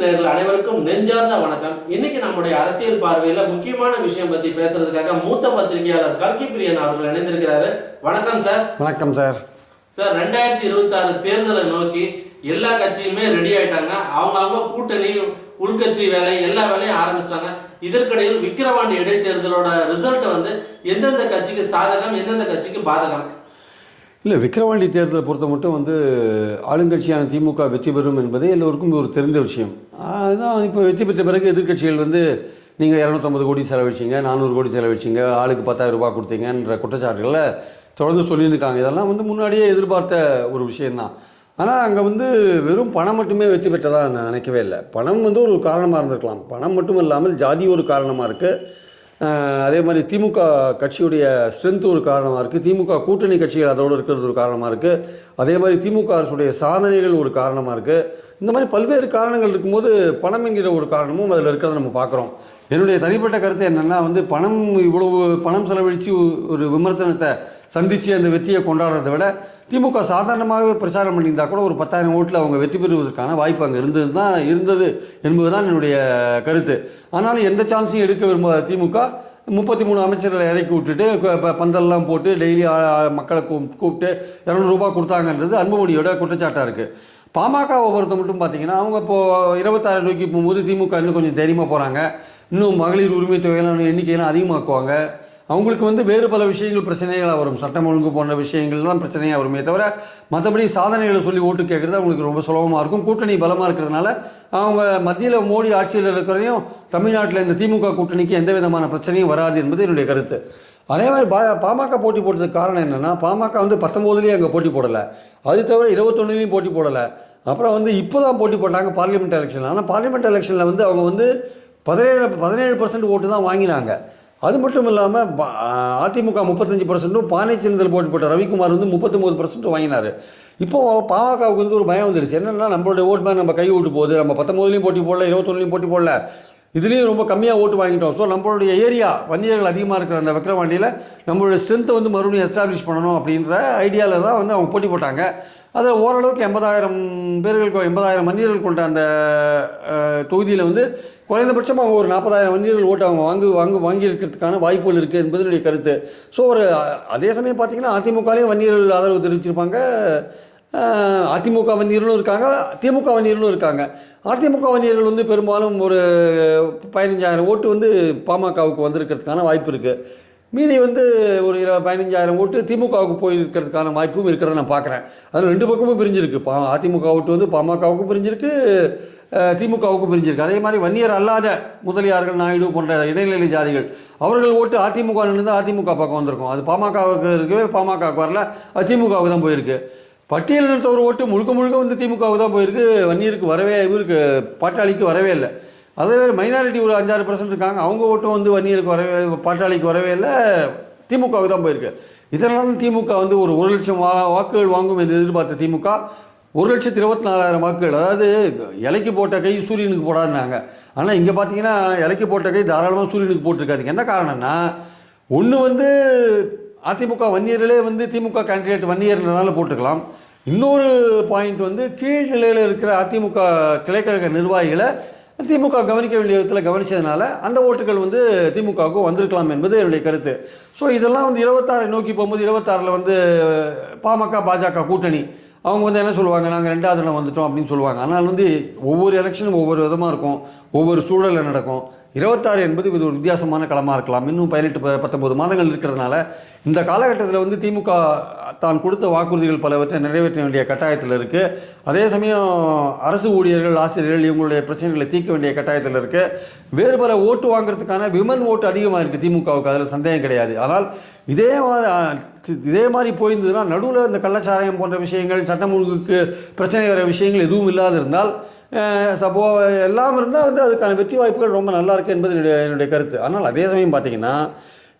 நேயர்கள் அனைவருக்கும் நெஞ்சார்ந்த வணக்கம். இன்னைக்கு நம்முடைய அரசியல் பார்வையில முக்கியமான விஷயம் பத்தி பேசுறதுக்காக மூத்த பத்திரிகையாளர் கல்கி பிரியன் அவர்கள் இணைந்திருக்கிறாரு. வணக்கம் சார். வணக்கம் சார். சார் ரெண்டாயிரத்தி இருபத்தி ஆறு தேர்தலை நோக்கி எல்லா கட்சியுமே ரெடி ஆயிட்டாங்க. அவங்க அவங்க கூட்டணி உள்கட்சி வேலை எல்லா வேலையும் ஆரம்பிச்சிட்டாங்க. இதற்கிடையில் விக்கிரவாண்டி இடைத்தேர்தலோட ரிசல்ட் வந்து எந்தெந்த கட்சிக்கு சாதகம் எந்தெந்த கட்சிக்கு பாதகம்? இல்லை விக்கிரவாண்டி தேர்தலை பொறுத்த மட்டும் வந்து ஆளுங்கட்சியான திமுக வெற்றி பெறும் என்பதே எல்லோருக்கும் ஒரு தெரிந்த விஷயம். அதுதான் இப்போ வெற்றி பெற்ற பிறகு எதிர்க்கட்சிகள் வந்து நீங்கள் இரநூத்தம்பது கோடி செலவழிச்சிங்க நானூறு கோடி செலவழிச்சிங்க ஆளுக்கு பத்தாயிரம் ரூபாய் கொடுத்தீங்கன்ற குற்றச்சாட்டுகளை தொடர்ந்து சொல்லியிருக்காங்க. இதெல்லாம் வந்து முன்னாடியே எதிர்பார்த்த ஒரு விஷயந்தான் ஆனால் அங்கே வந்து வெறும் பணம் மட்டுமே வெற்றி பெற்றதாக நான் நினைக்கவே இல்லை. பணம் வந்து ஒரு காரணமாக இருந்திருக்கலாம். பணம் மட்டும் இல்லாமல் ஜாதி ஒரு காரணமாக இருக்குது அதே மாதிரி திமுக கட்சியுடைய ஸ்ட்ரென்த் ஒரு காரணமாக இருக்குது திமுக கூட்டணி கட்சிகள் அதோடு இருக்கிறது ஒரு காரணமாக இருக்குது அதே மாதிரி திமுக அரசுடைய சாதனைகள் ஒரு காரணமாக இருக்குது இந்த மாதிரி பல்வேறு காரணங்கள் இருக்கும்போது பணம் என்கிற ஒரு காரணமும் அதில் இருக்கிறத நம்ம பார்க்குறோம். என்னுடைய தனிப்பட்ட கருத்து என்னென்னா வந்து பணம் இவ்வளவு பணம் செலவழித்து ஒரு விமர்சனத்தை சந்தித்து அந்த வெற்றியை கொண்டாடுறதை விட திமுக சாதாரணமாகவே பிரச்சாரம் பண்ணியிருந்தா கூட ஒரு பத்தாயிரம் ஓட்டில் அவங்க வெற்றி பெறுவதற்கான வாய்ப்பு அங்கே இருந்தது தான் இருந்தது என்பதுதான் என்னுடைய கருத்து. ஆனாலும் எந்த சான்ஸையும் எடுக்க விரும்பாத திமுக முப்பத்தி மூணு அமைச்சர்களை இறக்கி விட்டுட்டு பந்தல்லாம் போட்டு டெய்லி மக்களை கூப்பிட்டு இரநூறுபா கொடுத்தாங்கன்றது அன்புமணியோட குற்றச்சாட்டாக இருக்குது பாமகவை பொறுத்த மட்டும் பார்த்தீங்கன்னா அவங்க இப்போது இருபத்தாறு நோக்கி போகும்போது திமுக இன்னும் கொஞ்சம் தைரியமாக போகிறாங்க இன்னும் மகளிர் உரிமை தொகையெல்லாம் எண்ணிக்கையெல்லாம் அதிகமாக்குவாங்க. அவங்களுக்கு வந்து வேறு பல விஷயங்கள் பிரச்சனைகளாக வரும். சட்டம் ஒழுங்கு போன்ற விஷயங்கள் தான் பிரச்சனையாக வருமே தவிர மற்றபடி சாதனைகளை சொல்லி ஓட்டு கேட்குறது அவங்களுக்கு ரொம்ப சுலபமாக இருக்கும். கூட்டணி பலமாக இருக்கிறதுனால அவங்க மத்தியில் மோடி ஆட்சியில் இருக்கிறதையும் தமிழ்நாட்டில் இந்த திமுக கூட்டணிக்கு எந்த விதமான பிரச்சனையும் வராது என்பது என்னுடைய கருத்து. அதே மாதிரி பா பாமக போட்டி போட்டதுக்கு காரணம் என்னென்னா பாமக வந்து பத்தொம்போதுலேயும் அங்கே போட்டி போடலை. அது தவிர இருபத்தொன்னுலேயும் போட்டி போடலை. அப்புறம் வந்து இப்போ தான் போட்டி போட்டாங்க பார்லிமெண்ட் எலெக்ஷனில். ஆனால் பார்லிமெண்ட் எலெக்ஷனில் வந்து அவங்க வந்து பதினேழு பதினேழு பர்சன்ட் ஓட்டு தான் வாங்கினாங்க. அது மட்டும் இல்லாமல் அதிமுக முப்பத்தஞ்சு பர்சன்ட்டும் பானை போட்டு போட்ட ரவிக்குமார் வந்து முப்பத்தொம்போது பர்சன்ட்டும் வாங்கினார். இப்போ பாமகவுக்கு வந்து ஒரு பயம் வந்துருச்சு. என்னென்னா நம்மளுடைய ஓட் பேங்க் நம்ம கை விட்டு போகுது. நம்ம பத்தொம்போதுலேயும் போட்டி போடல இருபத்தொன்னுலையும் போட்டி போடல. இதுலேயும் ரொம்ப கம்மியாக ஓட்டு வாங்கிட்டோம். ஸோ நம்மளுடைய ஏரியா வன்னியர்கள் அதிகமாக இருக்கிற அந்த விக்ரவாண்டியில் நம்மளுடைய ஸ்ட்ரென்த்தை வந்து மறுபடியும் எஸ்டாப்ளிஷ் பண்ணணும் அப்படின்ற ஐடியாவில் தான் வந்து அவங்க போட்டி போட்டாங்க. அது ஓரளவுக்கு எண்பதாயிரம் பேர்களுக்கு எண்பதாயிரம் வன்னியர்கள் கொண்ட அந்த தொகுதியில் வந்து குறைந்தபட்சம் அவங்க ஒரு நாற்பதாயிரம் வன்னியர்கள் ஓட்டு அவங்க வாங்கு வாங்கு வாங்கியிருக்கிறதுக்கான வாய்ப்புகள் இருக்குது என்பது என்னுடைய கருத்து. ஸோ ஒரு அதே சமயம் பார்த்தீங்கன்னா அதிமுகலேயும் வன்னியர்கள் ஆதரவு தெரிவிச்சிருப்பாங்க. அதிமுக வன்னியர்களும் இருக்காங்க திமுக வன்னியர்களும் இருக்காங்க. அதிமுக வன்னியர்கள் வந்து பெரும்பாலும் ஒரு பதினஞ்சாயிரம் ஓட்டு வந்து பாமகவுக்கு வந்திருக்கிறதுக்கான வாய்ப்பு இருக்குது மீதி வந்து ஒரு இரு பதினஞ்சாயிரம் ஓட்டு திமுகவுக்கு போயிருக்கிறதுக்கான வாய்ப்பும் இருக்கிறத நான் பார்க்குறேன் அதில் ரெண்டு பக்கமும் பிரிஞ்சிருக்கு. பா அதிமுக ஓட்டு வந்து பாமகவுக்கும் பிரிஞ்சிருக்கு திமுகவுக்கும் பிரிஞ்சிருக்கு. அதே மாதிரி வன்னியர் அல்லாத முதலியார்கள் நாயுடு போன்ற இடைநிலை ஜாதிகள் அவர்கள் ஓட்டு அதிமுக இருந்து அதிமுக பக்கம் வந்திருக்கும். அது பாமகவுக்கு இருக்கவே பாமகவுக்கு வரல அது திமுகவுக்கு தான் போயிருக்கு. பட்டியல் நிறுத்தவர் ஓட்டு முழுக்க முழுக்க வந்து திமுகவுக்கு தான் போயிருக்கு. வன்னியருக்கு வரவே இவருக்கு பாட்டாளிக்கு வரவே இல்லை. அதே மாதிரி மைனாரிட்டி ஒரு அஞ்சாறு பர்சன்ட் இருக்காங்க. அவங்க ஓட்டும் வந்து வன்னியருக்கு வரவே பாட்டாளிக்கு வரவே இல்லை. திமுகவுக்கு தான் போயிருக்கு. இதனால தான் திமுக வந்து ஒரு ஒரு லட்சம் வா வாக்குகள் வாங்கும் என்று எதிர்பார்த்த திமுக ஒரு லட்சத்தி இருபத்தி நாலாயிரம் வாக்குகள். அதாவது இலைக்கு போட்ட கை சூரியனுக்கு போடாதுனாங்க ஆனால் இங்கே பார்த்தீங்கன்னா இலைக்கு போட்ட கை தாராளமாக சூரியனுக்கு போட்டிருக்காதுங்க. என்ன காரணம்னா ஒன்று வந்து அதிமுக வன்னியர்களே வந்து திமுக கேண்டிடேட் வன்னியர்னால போட்டுக்கலாம். இன்னொரு பாயிண்ட் வந்து கீழ் நிலையில் இருக்கிற அதிமுக கிளைக்கழக நிர்வாகிகளை திமுக கவனிக்க வேண்டிய விதத்தில் கவனித்ததுனால அந்த ஓட்டுகள் வந்து திமுகவுக்கு வந்திருக்கலாம் என்பது என்னுடைய கருத்து. ஸோ இதெல்லாம் வந்து இருபத்தாறை நோக்கி போகும்போது இருபத்தாறில் வந்து பாமக பாஜக கூட்டணி. அவங்க வந்து என்ன சொல்லுவாங்க? நாங்கள் ரெண்டாவது இடம் வந்துட்டோம் அப்படின்னு சொல்லுவாங்க. ஆனால் வந்து ஒவ்வொரு எலெக்ஷனும் ஒவ்வொரு விதமாக இருக்கும். ஒவ்வொரு சூழலில் நடக்கும். இருபத்தாறு என்பது இது ஒரு வித்தியாசமான களமாக இருக்கலாம். இன்னும் பதினெட்டு பத்தொம்போது மாதங்கள் இருக்கிறதுனால இந்த காலகட்டத்தில் வந்து திமுக தான் கொடுத்த வாக்குறுதிகள் பலவற்றை நிறைவேற்ற வேண்டிய கட்டாயத்தில் இருக்குது அதே சமயம் அரசு ஊழியர்கள் ஆசிரியர்கள் இவங்களுடைய பிரச்சனைகளை தீர்க்க வேண்டிய கட்டாயத்தில் இருக்குது வேறு பல ஓட்டு வாங்குறதுக்கான விமன் ஓட்டு அதிகமாக இருக்குது திமுகவுக்கு. அதில் சந்தேகம் கிடையாது. ஆனால் இதே மாதிரி இதே மாதிரி போயிருந்ததுன்னா நடுவில் இந்த கள்ளச்சாராயம் போன்ற விஷயங்கள் சட்டம் ஒழுங்குக்கு பிரச்சனை வர விஷயங்கள் எதுவும் இல்லாது இருந்தால் சப்போ எல்லாம் இருந்தால் வந்து அதுக்கான வெற்றி வாய்ப்புகள் ரொம்ப நல்லா இருக்குது என்பது என்னுடைய என்னுடைய கருத்து. ஆனால் அதே சமயம் பார்த்தீங்கன்னா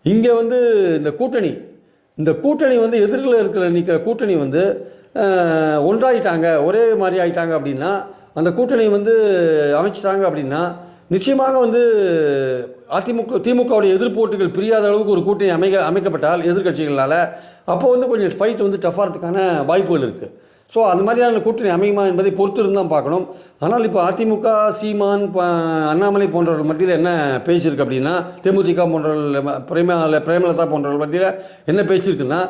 இங்கே வந்து இந்த கூட்டணி இந்த கூட்டணி வந்து எதிரில் இருக்கிற நிற்கிற கூட்டணி வந்து ஒன்றாயிட்டாங்க ஒரே மாதிரி ஆயிட்டாங்க அப்படின்னா அந்த கூட்டணி வந்து அமைச்சிட்டாங்க அப்படின்னா நிச்சயமாக வந்து அதிமுக திமுகவுடைய எதிர்ப்போட்டுகள் பிரியாத அளவுக்கு ஒரு கூட்டணி அமைக்க அமைக்கப்பட்டால் எதிர்கட்சிகளால் அப்போ வந்து கொஞ்சம் ஃபைட் வந்து டஃபாகிறதுக்கான வாய்ப்புகள் இருக்குது ஸோ அந்த மாதிரியான கூட்டணி அமையுமா என்பதை பொறுத்து இருந்து தான் பார்க்கணும். ஆனால் இப்போ அதிமுக சீமான் அண்ணாமலை போன்றவர்கள் மத்தியில் என்ன பேசியிருக்கு அப்படின்னா தேமுதிக போன்றவர்கள் பிரேமல பிரேமலதா போன்றவர்கள் மத்தியில் என்ன பேசியிருக்குன்னா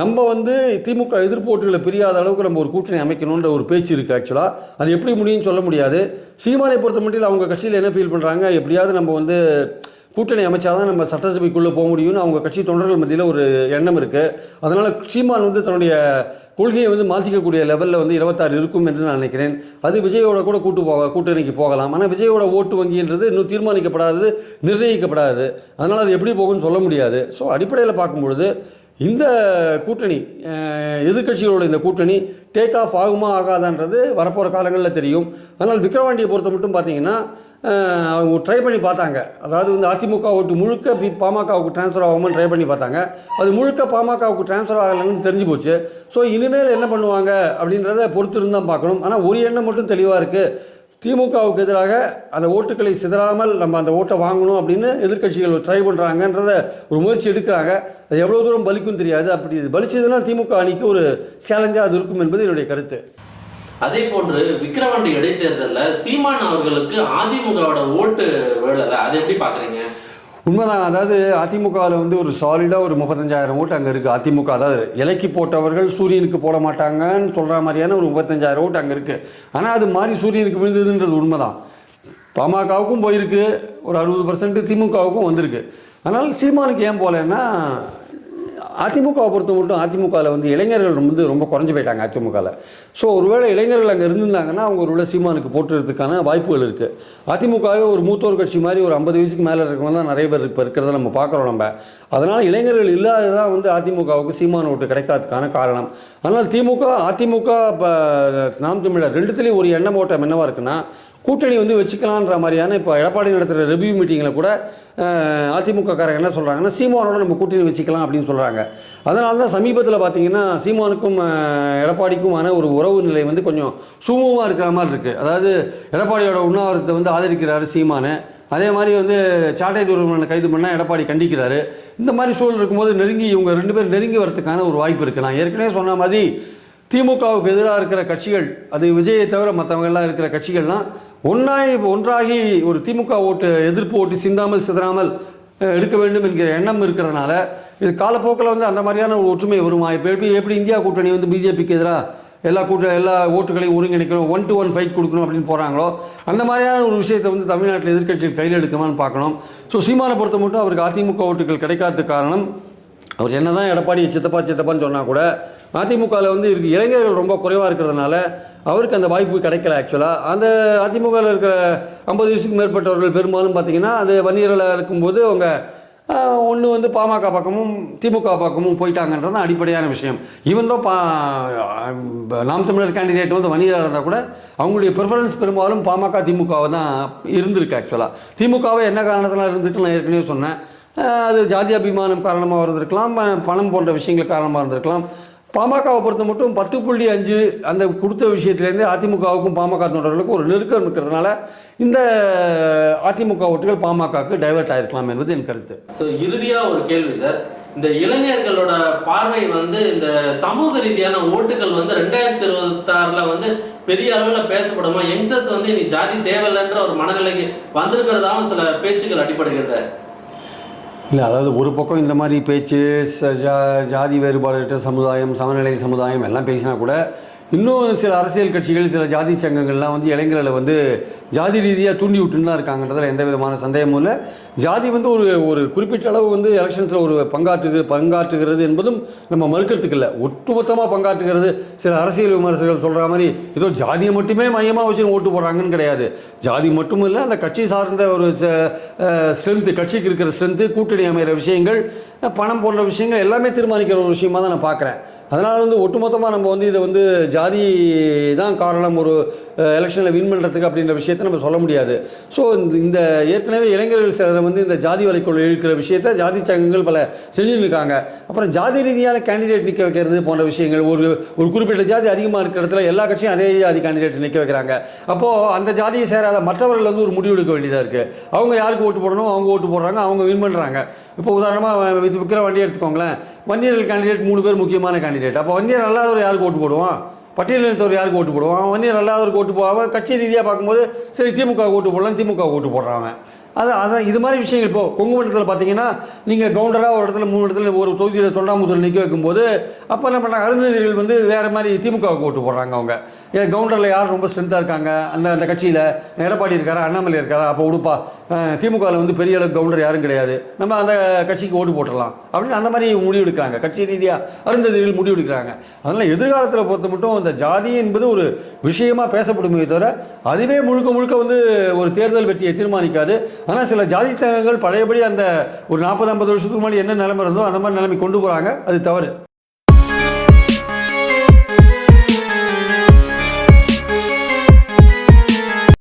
நம்ம வந்து திமுக எதிர்ப்போட்டிகளை பிரியாத அளவுக்கு நம்ம ஒரு கூட்டணி அமைக்கணுன்ற ஒரு பேச்சு இருக்குது ஆக்சுவலாக அது எப்படி முடியும்னு சொல்ல முடியாது. சீமானை பொறுத்த மட்டும் அவங்க கட்சியில் என்ன ஃபீல் பண்ணுறாங்க எப்படியாவது நம்ம வந்து கூட்டணி அமைச்சாதான் நம்ம சட்டசபைக்குள்ளே போக முடியும்னு அவங்க கட்சி தொண்டர்கள் மத்தியில் ஒரு எண்ணம் இருக்குது அதனால் சீமான் வந்து தன்னுடைய கொள்கையை வந்து மாற்றிக்கக்கூடிய லெவலில் வந்து இருபத்தாறு இருக்கும் என்று நான் நினைக்கிறேன். அது விஜயோட கூட கூட்டு போக கூட்டணிக்கு போகலாம். ஆனால் விஜயோட ஓட்டு வங்கின்றது இன்னும் தீர்மானிக்கப்படாது நிர்ணயிக்கப்படாது. அதனால் அது எப்படி போகும்னு சொல்ல முடியாது. ஸோ அடிப்படையில் பார்க்கும்பொழுது இந்த கூட்டணி எதிர்கட்சிகளோட எதிர்க்கட்சிகளோட இந்த கூட்டணி டேக் ஆஃப் ஆகுமா ஆகாதான்றது வரப்போகிற காலங்களில் தெரியும். ஆனால் விக்ரவாண்டியை பொறுத்த மட்டும் பார்த்தீங்கன்னா அவங்க ட்ரை பண்ணி பார்த்தாங்க. அதாவது வந்து அதிமுக ஓட்டு முழுக்க பி பாமகவுக்கு ட்ரான்ஸ்ஃபர் ஆகுமான்னு ட்ரை பண்ணி பார்த்தாங்க. அது முழுக்க பாமகவுக்கு ட்ரான்ஸ்ஃபர் ஆகலைன்னு தெரிஞ்சு போச்சு. ஸோ இனிமேல் என்ன பண்ணுவாங்க அப்படின்றத பொறுத்து இருந்தால் பார்க்கணும். ஆனால் ஒரு எண்ணம் மட்டும் தெளிவாக இருக்குது திமுகவுக்கு எதிராக அந்த ஓட்டுகளை சிதறாமல் நம்ம அந்த ஓட்டை வாங்கணும் அப்படின்னு எதிர்க்கட்சிகள் ட்ரை பண்ணுறாங்கன்றத ஒரு முயற்சி எடுக்கிறாங்க. அது எவ்வளோ தூரம் பலிக்கும் தெரியாது. அப்படி இது பலிச்சதுன்னா திமுக அணிக்கு ஒரு சேலஞ்சாக அது இருக்கும் என்பது என்னுடைய கருத்து. அதே போன்று விக்கிரவாண்டி இடைத்தேர்தலில் சீமான் அவர்களுக்கு அதிமுகவோட ஓட்டு விழல அதை எப்படி பார்க்குறீங்க உண்மைதான் அதாவது அதிமுகவில் வந்து ஒரு சாலிடாக ஒரு முப்பத்தஞ்சாயிரம் ஓட்டு அங்கே இருக்குது அதிமுக அதாவது இலைக்கு போட்டவர்கள் சூரியனுக்கு போட மாட்டாங்கன்னு சொல்கிற மாதிரியான ஒரு முப்பத்தஞ்சாயிரம் ஓட்டு அங்கே இருக்குது ஆனால் அது மாறி சூரியனுக்கு விழுந்ததுன்றது உண்மைதான். பாமகவுக்கும் போயிருக்கு ஒரு அறுபது பர்சன்ட் திமுகவுக்கும் வந்திருக்கு. அதனால் சீமானுக்கு ஏன் போகலன்னா அதிமுகவை பொறுத்த மட்டும் அதிமுகவில் வந்து இளைஞர்கள் வந்து ரொம்ப குறைஞ்சு போயிட்டாங்க அதிமுகவில். ஸோ ஒருவேளை இளைஞர்கள் அங்கே இருந்திருந்தாங்கன்னா அவங்க ஒருவேளை சீமானுக்கு போட்டுறதுக்கான வாய்ப்புகள் இருக்குது அதிமுகவே ஒரு மூத்தோர் கட்சி மாதிரி ஒரு ஐம்பது வயசுக்கு மேலே இருக்கவங்க தான் நிறைய பேர் இப்போ இருக்கிறத நம்ம பார்க்குறோம் நம்ம. அதனால் இளைஞர்கள் இல்லாததான் வந்து அதிமுகவுக்கு சீமான ஓட்டு கிடைக்காததுக்கான காரணம். ஆனால் திமுக அதிமுக இப்போ நாம் தமிழர் ரெண்டுத்துலேயும் ஒரு எண்ணம் ஓட்டம் என்னவாக இருக்குன்னா கூட்டணி வந்து வச்சுக்கலான்ற மாதிரியான இப்போ எடப்பாடி நடத்துகிற ரிவ்யூ மீட்டிங்கில் கூட அதிமுக காரங்க என்ன சொல்கிறாங்கன்னா சீமானோட நம்ம கூட்டணி வச்சுக்கலாம் அப்படின்னு சொல்கிறாங்க அதனால தான் சமீபத்தில் பார்த்தீங்கன்னா சீமானுக்கும் எடப்பாடிக்குமான ஒரு உறவு நிலை வந்து கொஞ்சம் சுமூகமாக இருக்கிற மாதிரி இருக்குது அதாவது எடப்பாடியோட உண்ணாவிரத்தை வந்து ஆதரிக்கிறாரு சீமானு. அதே மாதிரி வந்து சாட்டை துருவனை கைது பண்ணால் எடப்பாடி கண்டிக்கிறாரு. இந்த மாதிரி சூழல் இருக்கும்போது நெருங்கி இவங்க ரெண்டு பேரும் நெருங்கி வரதுக்கான ஒரு வாய்ப்பு இருக்குது நான் ஏற்கனவே சொன்ன மாதிரி திமுகவுக்கு எதிராக இருக்கிற கட்சிகள் அது விஜயை தவிர மற்றவங்க எல்லாம் இருக்கிற கட்சிகள்லாம் ஒன்றாகி ஒன்றாகி ஒரு திமுக ஓட்டு எதிர்ப்பு ஓட்டு சிந்தாமல் சிதறாமல் எடுக்க வேண்டும் என்கிற எண்ணம் இருக்கிறதுனால இது காலப்போக்கில் வந்து அந்த மாதிரியான ஒரு ஒற்றுமை வருமா? இப்போ எப்படி எப்படி இந்தியா கூட்டணி வந்து பிஜேபிக்கு எதிராக எல்லா கூட்ட எல்லா ஓட்டுகளையும் ஒருங்கிணைக்கணும் ஒன் டு ஒன் ஃபைட் கொடுக்கணும் அப்படின்னு போகிறாங்களோ அந்த மாதிரியான ஒரு விஷயத்தை வந்து தமிழ்நாட்டில் எதிர்க்கட்சிகள் கையில் எடுக்குமான்னு பார்க்கணும். ஸோ சீமானை பொறுத்த மட்டும் அவருக்கு அதிமுக ஓட்டுகள் கிடைக்காததுக்கு காரணம் அவர் என்ன தான் எடப்பாடி சித்தப்பா சித்தப்பான்னு சொன்னால் கூட அதிமுகவில் வந்து இருக்கு இளைஞர்கள் ரொம்ப குறைவாக இருக்கிறதுனால அவருக்கு அந்த வாய்ப்பு கிடைக்கல ஆக்சுவலாக அந்த அதிமுகவில் இருக்கிற ஐம்பது வயசுக்கு மேற்பட்டவர்கள் பெரும்பாலும் பார்த்தீங்கன்னா அது வன்னியரில் இருக்கும்போது அவங்க ஒன்று வந்து பாமக பக்கமும் திமுக பக்கமும் போயிட்டாங்கன்றது தான் அடிப்படையான விஷயம். ஈவன் தான் பா நாம் தமிழர் கேண்டிடேட் வந்து வணிகராக இருந்தால் கூட அவங்களுடைய ப்ரிஃபரன்ஸ் பெரும்பாலும் பாமக திமுகவை தான் இருந்திருக்கு ஆக்சுவலாக திமுகவை என்ன காரணத்தில் இருந்துட்டு நான் ஏற்கனவே சொன்னேன். அது ஜாதி அபிமானம் காரணமாக இருந்திருக்கலாம் பணம் போன்ற விஷயங்கள் காரணமாக இருந்திருக்கலாம். பாமகவை பொறுத்த மட்டும் பத்து புள்ளி அஞ்சு அந்த கொடுத்த விஷயத்துலேருந்து அதிமுகவுக்கும் பாமக தொண்டர்களுக்கும் ஒரு நெருக்கம் இருக்கிறதுனால இந்த அதிமுக ஓட்டுகள் பாமகவுக்கு டைவர்ட் ஆகிருக்கலாம் என்பது என் கருத்து. ஸோ இறுதியாக ஒரு கேள்வி சார். இந்த இளைஞர்களோட பார்வை வந்து இந்த சமூக ரீதியான ஓட்டுகள் வந்து ரெண்டாயிரத்தி இருபத்தாறில் வந்து பெரிய அளவில் பேசப்படுமா? யங்ஸ்டர்ஸ் வந்து இனி ஜாதி தேவையில்லைன்ற ஒரு மனநிலைக்கு வந்திருக்கிறதாவும் சில பேச்சுக்கள் அடிப்படுகிறது இல்லை அதாவது ஒரு பக்கம் இந்த மாதிரி பேச்சு ஜா- ஜாதி வேறுபாடுகிட்ட சமுதாயம் சமநிலை சமுதாயம் எல்லாம் பேசினா கூட இன்னும் சில அரசியல் கட்சிகள் சில ஜாதி சங்கங்கள்லாம் வந்து இளைஞர்களை வந்து ஜாதி ரீதியாக தூண்டி விட்டுன்னு தான் இருக்காங்கன்றதில் எந்த விதமான சந்தேகமும் இல்லை. ஜாதி வந்து ஒரு ஒரு குறிப்பிட்ட அளவு வந்து எலெக்ஷன்ஸில் ஒரு பங்காற்றுது பங்காற்றுகிறது என்பதும் நம்ம மறுக்கிறதுக்கு இல்லை. ஒட்டுமொத்தமாக பங்காற்றுகிறது சில அரசியல் விமர்சகர்கள் சொல்கிற மாதிரி ஏதோ ஜாதியை மட்டுமே மையமாக வச்சு ஓட்டு போடுறாங்கன்னு கிடையாது. ஜாதி மட்டும் இல்லை அந்த கட்சி சார்ந்த ஒரு ஸ்ட்ரென்த்து கட்சிக்கு இருக்கிற ஸ்ட்ரென்த்து கூட்டணி அமைகிற விஷயங்கள் பணம் போன்ற விஷயங்கள் எல்லாமே தீர்மானிக்கிற ஒரு விஷயமா தான் நான் பார்க்குறேன் அதனால் வந்து ஒட்டுமொத்தமாக நம்ம வந்து இதை வந்து ஜாதி தான் காரணம் ஒரு எலெக்ஷனில் வின் பண்ணுறதுக்கு அப்படின்ற விஷயத்தை நம்ம சொல்ல முடியாது. ஸோ இந்த இந்த ஏற்கனவே இளைஞர்கள் சிலர் வந்து இந்த ஜாதி வரைக்குள் இழுக்கிற விஷயத்தை ஜாதி சங்கங்கள் பல செஞ்சுட்டு இருக்காங்க அப்புறம் ஜாதி ரீதியான கேண்டிடேட் நிற்க வைக்கிறது போன்ற விஷயங்கள் ஒரு ஒரு குறிப்பிட்ட ஜாதி அதிகமாக இருக்கிற இடத்துல எல்லா கட்சியும் அதே ஜாதி கேண்டிடேட் நிற்க வைக்கிறாங்க. அப்போது அந்த ஜாதியை சேராத மற்றவர்கள் வந்து ஒரு முடிவு எடுக்க வேண்டியதாக இருக்குது அவங்க யாருக்கு ஓட்டு போடணும்? அவங்க ஓட்டு போடுறாங்க அவங்க வின் பண்ணுறாங்க இப்போ உதாரணமாக விற்கிற வண்டி எடுத்துக்கோங்களேன். வன்னியர்கள் கேண்டிடேட் மூணு பேர் முக்கியமான கேண்டிடேட் அப்போ வன்னியர் அல்லாதவர் யாருக்கு ஓட்டு போடுவான்? பட்டியலினத்தவர் யாருக்கு ஓட்டு போடுவான்? அவன் வந்து நல்லாதவருக்கு ஓட்டு போவான் கட்சி ரீதியாக பார்க்கும்போது சரி திமுக ஓட்டு போடலாம் திமுக ஓட்டு போடுறான் அது அதான் இது மாதிரி விஷயங்கள். இப்போ கொங்கு மண்டலத்தில் பார்த்தீங்கன்னா நீங்கள் கவுண்டராக ஒரு இடத்துல மூணு இடத்துல ஒரு தொகுதியில் தொண்டாமுதல் நிற்க வைக்கும்போது அப்போ என்ன பண்ணுறாங்க அருந்ததிகள் வந்து வேறு மாதிரி திமுகவுக்கு ஓட்டு போடுறாங்க அவங்க. ஏன் கவுண்டரில் யார் ரொம்ப ஸ்ட்ரென்த்தாக இருக்காங்க? அந்த அந்த கட்சியில் எடப்பாடி இருக்காரா அண்ணாமலை இருக்காரா? அப்போ உடுப்பா. திமுகவில் வந்து பெரிய அளவுக்கு கவுண்டர் யாரும் கிடையாது. நம்ம அந்த கட்சிக்கு ஓட்டு போட்டுடலாம். அப்படின்னு அந்த மாதிரி முடிவு எடுக்கிறாங்க. கட்சி ரீதியாக அருந்ததிகள் முடிவு எடுக்கிறாங்க. அதனால் எதிர்காலத்தில் பொறுத்த மட்டும் அந்த ஜாதி என்பது ஒரு விஷயமா பேசப்படுமே தவிர அதுவே முழுக்க முழுக்க வந்து ஒரு தேர்தல் வெற்றியை தீர்மானிக்காது. ஆனால் சில ஜாதி தகங்கள் பழையபடி அந்த ஒரு நாற்பது ஐம்பது வருஷத்துக்கு முன்னாடி என்ன நிலைமை இருந்தோ அந்த மாதிரி நிலைமை கொண்டு போகிறாங்க அது தவறு.